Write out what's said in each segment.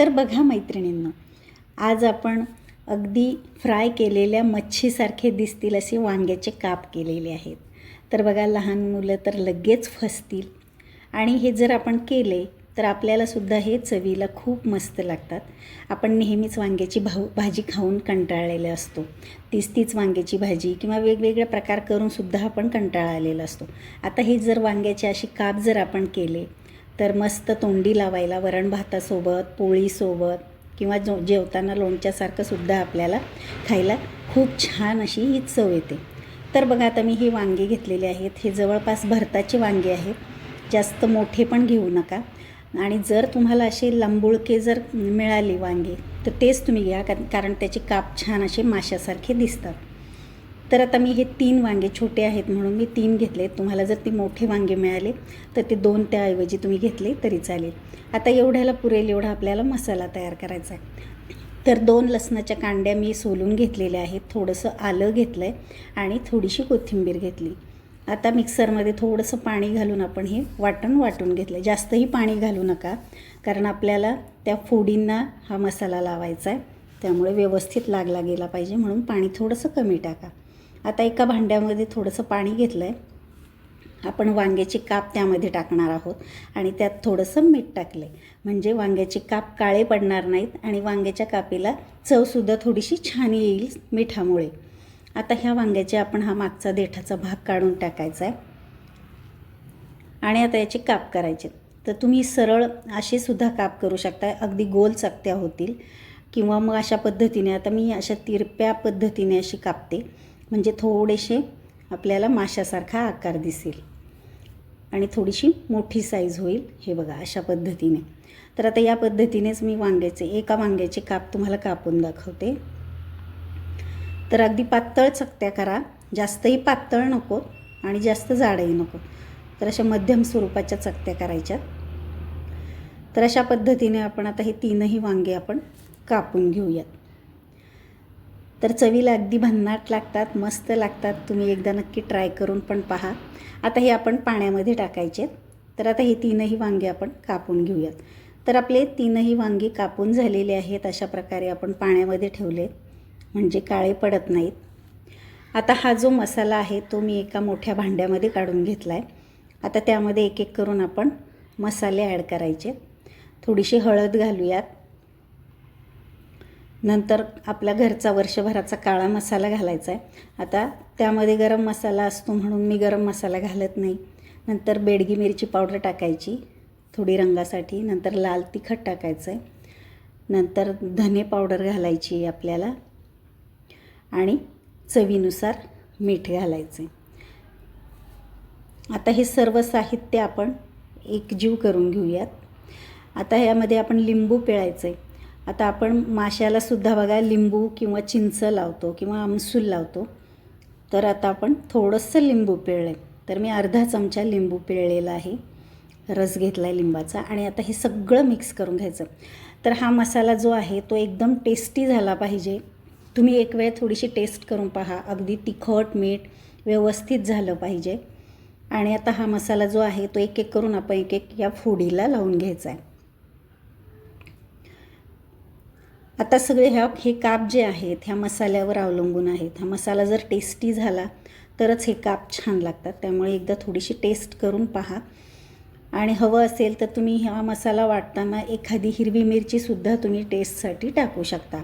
तर बघा मैत्रिणींना आज आपण अगदी फ्राय केलेल्या मच्छीसारखे दिसतील असे वांग्याचे काप केलेले आहेत. तर बघा लहान मुलं तर लगेच फसतील. आणि हे जर आपण केले तर आपल्यालासुद्धा हे चवीला खूप मस्त लागतात. आपण नेहमीच वांग्याची भाऊ भाजी खाऊन कंटाळलेले असतो. तीच तीच वांग्याची भाजी किंवा वेगवेगळे प्रकार करूनसुद्धा आपण कंटाळलेला असतो. आता हे जर वांग्याचे असे काप जर आपण केले तर मस्त तोंडी लावायला वरण भातासोबत पोळीसोबत किंवा जो जेवताना लोणच्यासारखं सुद्धा आपल्याला खायला खूप छान अशी ही चव येते. तर बघा आता मी ही वांगी घेतलेली आहेत. हे जवळपास भरताची वांगे आहेत जास्त मोठे पण घेऊ नका. आणि जर तुम्हाला असे लांबुळके जर मिळाली वांगे तर तेच तुम्ही घ्या कारण त्याचे काप छान असे माशासारखे दिसतात. तर आता मी हे तीन वांगे छोटे आहेत म्हणून मी तीन घेतले तुम्हाला जर ती मोठे वांगे मिळाले तर ते दोन त्याऐवजी तुम्ही घेतले तरी चालेल. आता एवढ्याला पुरेल एवढा आपल्याला मसाला तयार करायचा आहे. तर दोन लसणाच्या कांड्या मी सोलून घेतलेल्या आहेत. थोडंसं आलं घेतलं आहे आणि थोडीशी कोथिंबीर घेतली. आता मिक्सरमध्ये थोडंसं पाणी घालून आपण हे वाटण वाटून घेतलं आहे जास्तही पाणी घालू नका कारण आपल्याला त्या फोडींना हा मसाला लावायचा आहे. त्यामुळे व्यवस्थित लागला गेला पाहिजे म्हणून पाणी थोडंसं कमी टाका. आता एका भांड्यामध्ये थोडंसं पाणी घेतलं आहे आपण वांग्याची काप त्यामध्ये टाकणार आहोत आणि त्यात थोडंसं मीठ टाकलं आहे म्हणजे वांग्याचे काप काळे पडणार नाहीत आणि वांग्याच्या कापीला चवसुद्धा थोडीशी छान येईल मिठामुळे. आता ह्या वांग्याचे आपण हा मागचा देठाचा भाग काढून टाकायचा आहे. आणि आता याचे काप करायचे तर तुम्ही सरळ असे सुद्धा काप करू शकता अगदी गोल चकत्या होतील. किंवा मग अशा पद्धतीने आता मी अशा तिरप्या पद्धतीने अशी कापते. म्हणजे थोडेसे आपल्याला माशासारखा आकार दिसेल. आणि थोडीशी मोठी साईज होईल. हे बघा अशा पद्धतीने. तर आता या पद्धतीनेच मी वांग्याचे एका वांग्याचे काप तुम्हाला कापून दाखवते. तर अगदी पातळ चकत्या करा. जास्तही पातळ नको आणि जास्त जाडही नको. तर अशा मध्यम स्वरूपाच्या चकत्या करायच्या. तर अशा पद्धतीने आपण आता हे तीनही वांगे आपण कापून घेऊयात. तर चवीला अगदी भन्नाट लागतात मस्त लागतात. तुम्ही एकदा नक्की ट्राय करून पण पहा. आता हे आपण पाण्यामध्ये टाकायचे. तर आता हे तीनही वांगे आपण कापून घेऊयात. तर आपले तीनही वांगी कापून झालेले आहेत अशा प्रकारे आपण पाण्यामध्ये ठेवले. म्हणजे काळे पडत नाहीत. आता हा जो मसाला आहे तो मी एका मोठ्या भांड्यामध्ये काढून घेतला आहे आता त्यामध्ये एक एक करून आपण मसाले ॲड करायचे. थोडीशी हळद घालूयात. नंतर आपला घरचा वर्षभराचा काळा मसाला घालायचा आहे. आता त्यामध्ये गरम मसाला असतो म्हणून मी गरम मसाला घालत नाही. नंतर बेडगी मिरची पावडर टाकायची थोडी रंगासाठी. नंतर लाल तिखट टाकायचं आहे नंतर धने पावडर घालायची आपल्याला. आणि चवीनुसार मीठ घालायचे आता हे सर्व साहित्य आपण एकजीव करून घेऊयात. आता ह्यामध्ये आपण लिंबू पिळायचं आहे आता आपण माश्यालासुद्धा बघा लिंबू किंवा चिंच लावतो किंवा आमसूल लावतो. तर आता आपण थोडंसं लिंबू पिळलं. तर मी अर्धा चमचा लिंबू पिळलेला आहे. रस घेतला आहे लिंबाचा आणि आता हे सगळं मिक्स करून घ्यायचं. तर हा मसाला जो आहे तो एकदम टेस्टी झाला पाहिजे. तुम्ही एक वेळ थोडीशी टेस्ट करून पहा. अगदी तिखट मीठ व्यवस्थित झालं पाहिजे. आणि आता हा मसाला जो आहे तो एक एक करून आपण एक एक या फोडीला लावून घ्यायचा आहे. आता सगळे ह्या हे काप जे आहेत ह्या मसाल्यावर अवलंबून आहेत. हा मसाला जर टेस्टी झाला तरच हे काप छान लागतात. त्यामुळे एकदा थोडीशी टेस्ट करून पहा. आणि हवं असेल तर तुम्ही हा मसाला वाटताना एखादी हिरवी मिरचीसुद्धा तुम्ही टेस्टसाठी टाकू शकता.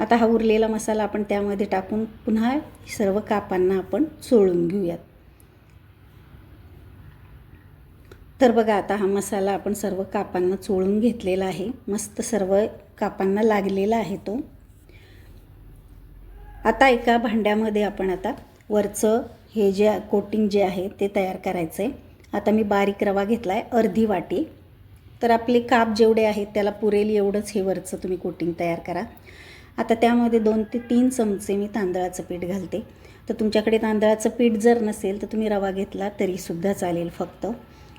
आता हा उरलेला मसाला आपण त्यामध्ये टाकून पुन्हा सर्व कापांना आपण चोळून घेऊयात. तर बघा आता हा मसाला आपण सर्व कापांना चोळून घेतलेला आहे. मस्त सर्व कापांना लागलेला आहे तो. आता एका भांड्यामध्ये आपण आता वरचं हे जे कोटिंग जे आहे ते तयार करायचं आहे आता मी बारीक रवा घेतला आहे अर्धी वाटी. तर आपले काप जेवढे आहेत त्याला पुरेल एवढंच हे वरचं तुम्ही कोटिंग तयार करा. आता त्यामध्ये दोन ते तीन चमचे मी तांदळाचं पीठ घालते. तर तुमच्याकडे तांदळाचं पीठ जर नसेल तर तुम्ही रवा घेतला तरीसुद्धा चालेल फक्त.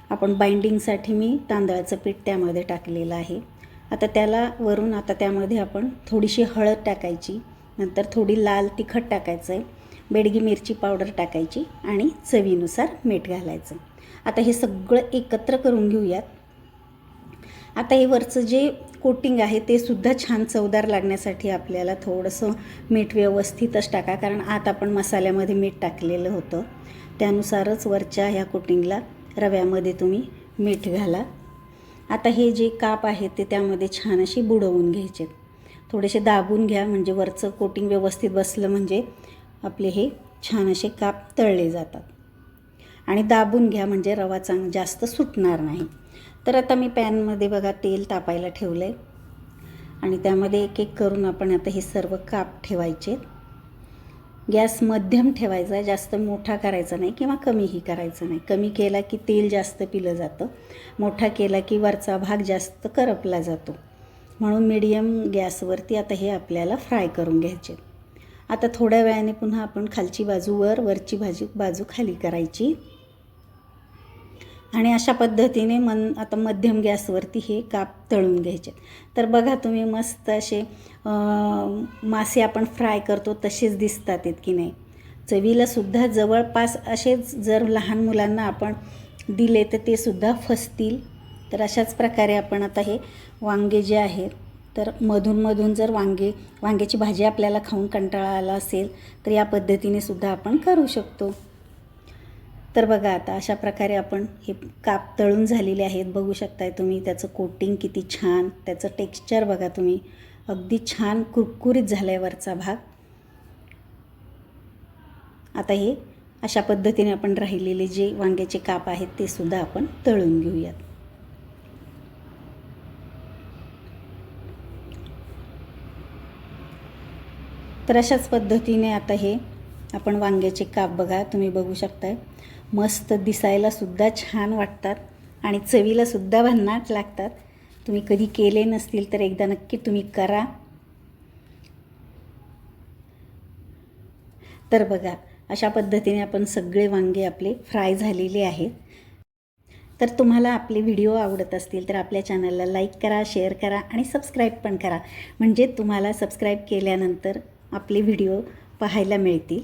आपण बाइंडिंगसाठी मी तांदळाचं पीठ त्यामध्ये टाकलेलं आहे. आता त्याला वरून आता त्यामध्ये आपण थोडीशी हळद टाकायची नंतर थोडी लाल तिखट टाकायचं आहे बेडगी मिरची पावडर टाकायची आणि चवीनुसार मीठ घालायचं. आता हे सगळं एकत्र करून घेऊयात. आता हे वरचं जे कोटिंग आहे ते सुद्धा छान चवदार लागण्यासाठी आपल्याला थोडंसं मीठ व्यवस्थितच टाका कारण आत आपण मसाल्यामध्ये मीठ टाकलेलं होतं. त्यानुसारच वरच्या ह्या कोटिंगला रव्यामध्ये तुम्ही मीठ घाला. आता हे जे काप आहेत ते त्यामध्ये छान अशी बुडवून घ्यायचे. थोडेसे दाबून घ्या म्हणजे वरचं कोटिंग व्यवस्थित बसलं म्हणजे आपले हे छान असे काप तळले जातात. आणि दाबून घ्या म्हणजे रवा चांग जास्त सुटणार नाही. तर आता मी पॅनमध्ये बघा तेल तापायला ठेवलं आहे आणि त्यामध्ये एक एक करून आपण आता हे सर्व काप ठेवायचे. गॅस मध्यम ठेवायचा आहे जास्त मोठा करायचा नाही किंवा कमीही करायचा नाही. कमी केला की तेल जास्त पिलं जातं मोठा केला की वरचा भाग जास्त करपला जातो. म्हणून मीडियम गॅसवरती आता हे आपल्याला फ्राय करून घ्यायचे. आता थोड्या वेळाने पुन्हा आपण खालची बाजू वर वरची भाजी बाजू खाली करायची. आणि अशा पद्धतीने मन आता मध्यम गॅसवरती हे काप तळून घ्यायचे. तर बघा तुम्ही मस्त असे मासे आपण फ्राय करतो तसेच दिसतात आहेत की नाही. चवीलासुद्धा जवळपास असेच जर लहान मुलांना आपण दिले तर ते सुद्धा फसतील. तर अशाच प्रकारे आपण आता हे वांगे जे आहेत तर मधूनमधून जर वांगे वांग्याची भाजी आपल्याला खाऊन कंटाळा आला असेल तर या पद्धतीने सुद्धा आपण करू शकतो. तर बघा आता अशा प्रकारे आपण हे काप तळून झालेले आहेत. बघू शकताय तुम्ही त्याचं कोटिंग किती छान त्याचं टेक्स्चर बघा तुम्ही. अगदी छान कुरकुरीत झाला आहे वरचा भाग. आता हे अशा पद्धतीने आपण राहिलेले जे वांग्याचे काप आहेत ते सुद्धा आपण तळून घेऊयात. तर अशाच पद्धतीने आता हे आपण वांग्याचे काप बघा तुम्ही बघू शकताय. मस्त दिसायला सुद्धा छान वाटतात आणि चवीला सुद्धा भन्नाट लागतात. तुम्ही कधी केले नसतील तर एकदा नक्की तुम्ही करा. तर बघा अशा पद्धतीने आपण सगळे वांगे आपले फ्राय झालेले आहेत. तर तुम्हाला आपले व्हिडिओ आवडत असतील तर आपल्या चॅनलला लाईक करा शेअर करा आणि सबस्क्राईब पण करा. म्हणजे तुम्हाला सबस्क्राईब केल्यानंतर आपले व्हिडिओ पाहायला मिळतील.